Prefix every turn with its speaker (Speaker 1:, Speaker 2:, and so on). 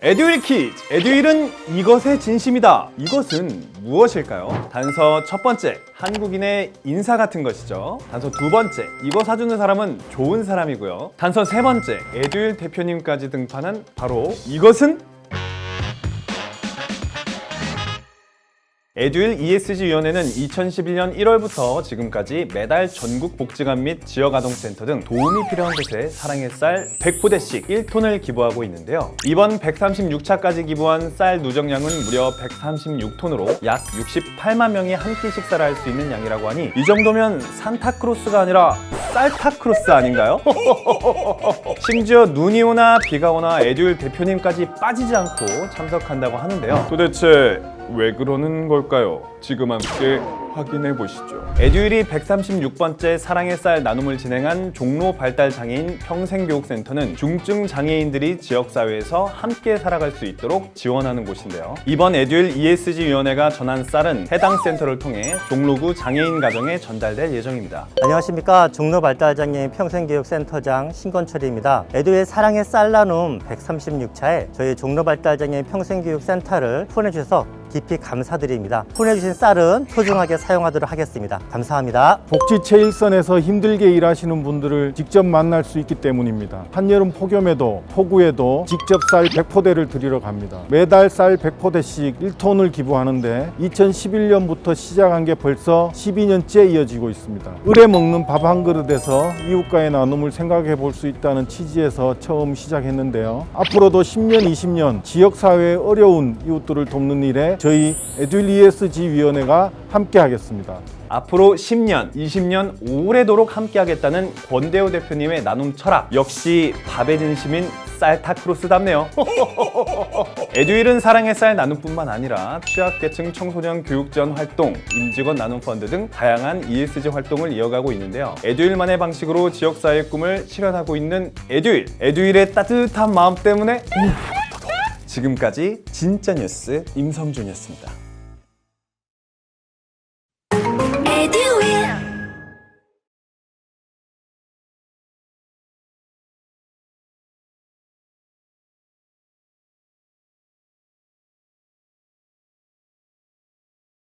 Speaker 1: 에듀윌 퀴즈! 에듀윌은 이것의 진심이다. 이것은 무엇일까요? 단서 첫 번째, 한국인의 인사 같은 것이죠. 단서 두 번째, 이거 사주는 사람은 좋은 사람이고요. 단서 세 번째, 에듀윌 대표님까지 등판한 바로 이것은 에듀윌 ESG 위원회는 2011년 1월부터 지금까지 매달 전국 복지관 및 지역아동센터 등 도움이 필요한 곳에 사랑의 쌀 100포대씩 1톤을 기부하고 있는데요. 이번 136차까지 기부한 쌀 누적량은 무려 136톤으로 약 68만 명이 한 끼 식사를 할 수 있는 양이라고 하니 이 정도면 산타크로스가 아니라 쌀타크로스 아닌가요? 심지어 눈이 오나 비가 오나 에듀윌 대표님까지 빠지지 않고 참석한다고 하는데요. 도대체 왜 그러는 걸까요? 지금 함께 확인해 보시죠. 에듀윌이 136번째 사랑의 쌀 나눔을 진행한 종로 발달 장애인 평생교육센터는 중증 장애인들이 지역 사회에서 함께 살아갈 수 있도록 지원하는 곳인데요. 이번 에듀윌 ESG 위원회가 전한 쌀은 해당 센터를 통해 종로구 장애인 가정에 전달될 예정입니다.
Speaker 2: 안녕하십니까 종로 발달 장애인 평생교육센터장 신건철입니다. 에듀의 사랑의 쌀 나눔 136차에 저희 종로 발달 장애인 평생교육센터를 후원해 주셔서 깊이 감사드립니다. 후원해주신 쌀은 소중하게 사용하도록 하겠습니다. 감사합니다.
Speaker 3: 복지체 일선에서 힘들게 일하시는 분들을 직접 만날 수 있기 때문입니다. 한여름 폭염에도 폭우에도 직접 쌀 100포대를 드리러 갑니다. 매달 쌀 100포대씩 1톤을 기부하는데 2011년부터 시작한 게 벌써 12년째 이어지고 있습니다. 을에 먹는 밥 한 그릇에서 이웃과의 나눔을 생각해 볼 수 있다는 취지에서 처음 시작했는데요. 앞으로도 10년, 20년 지역사회의 어려운 이웃들을 돕는 일에 저희 에듀일 ESG 위원회가 함께 하겠습니다.
Speaker 1: 앞으로 10년, 20년 오래도록 함께하겠다는 권대호 대표님의 나눔 철학 역시 밥의 진심인 쌀타크로스답네요. 에듀윌은 사랑의 쌀 나눔뿐만 아니라 취약계층 청소년 교육 지원 활동, 임직원 나눔 펀드 등 다양한 ESG 활동을 이어가고 있는데요. 에듀윌만의 방식으로 지역사회의 꿈을 실현하고 있는 에듀윌. 에듀윌의 따뜻한 마음 때문에 지금까지 진짜 뉴스 임성준이었습니다.